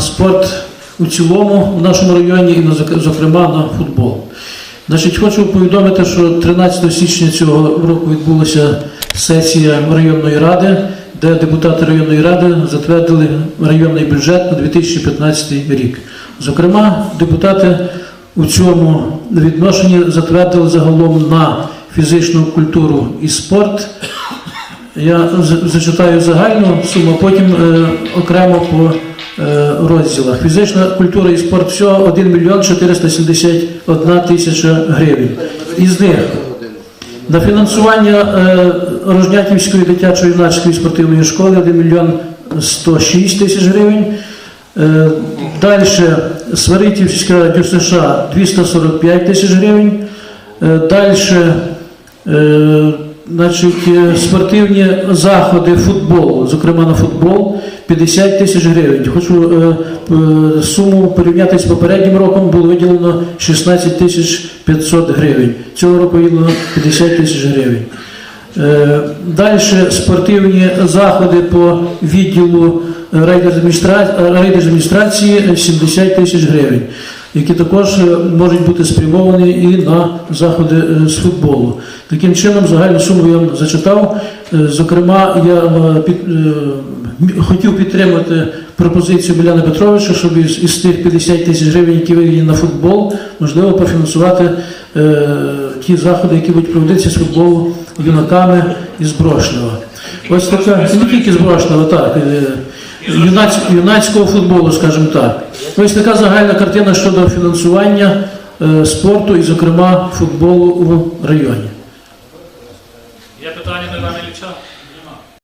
спорт у цілому в нашому районі і зокрема на футбол. Значить, хочу повідомити, що 13 січня цього року відбулася сесія районної ради, де депутати районної ради затвердили районний бюджет на 2015 рік. Зокрема, депутати у цьому відношенні затвердили загалом на фізичну культуру і спорт. Я зачитаю загальну суму, а потім е, окремо по розділах. Фізична культура і спорт всього 1 мільйон 471 тисяча гривень. Із них на фінансування е, Рожнятівської дитячо-юнацької спортивної школи 1 мільйон 106 тисяч гривень. Е, Далі Сваритівська ДЮСШ 245 тисяч гривень. Е, Далі е, значить, е, спортивні заходи, футбол, зокрема на футбол, 50 тисяч гривень. Хочу е, е, суму порівняти з попереднім роком, було виділено 16 тисяч 500 гривень. Цього року виділено 50 тисяч гривень. Е, Далі спортивні заходи по відділу райдержадміністрації 70 тисяч гривень, які також е, можуть бути спрямовані і на заходи е, з футболу. Таким чином, загальну суму я вам зачитав. Е, Зокрема, я е, під, е, хотів підтримати пропозицію Біляна Петровича, щоб із, із тих 50 тисяч гривень, які виділені на футбол, можливо профінансувати е, ті заходи, які будуть проводитися з футболу юнаками із Брошнева. Ось така, не тільки з Брошнева, так, юнацького, юнацького футболу, скажімо так. Ну, ось така загальна картина щодо фінансування е, спорту і, зокрема, футболу в районі. Є питання до Івана Ілліча?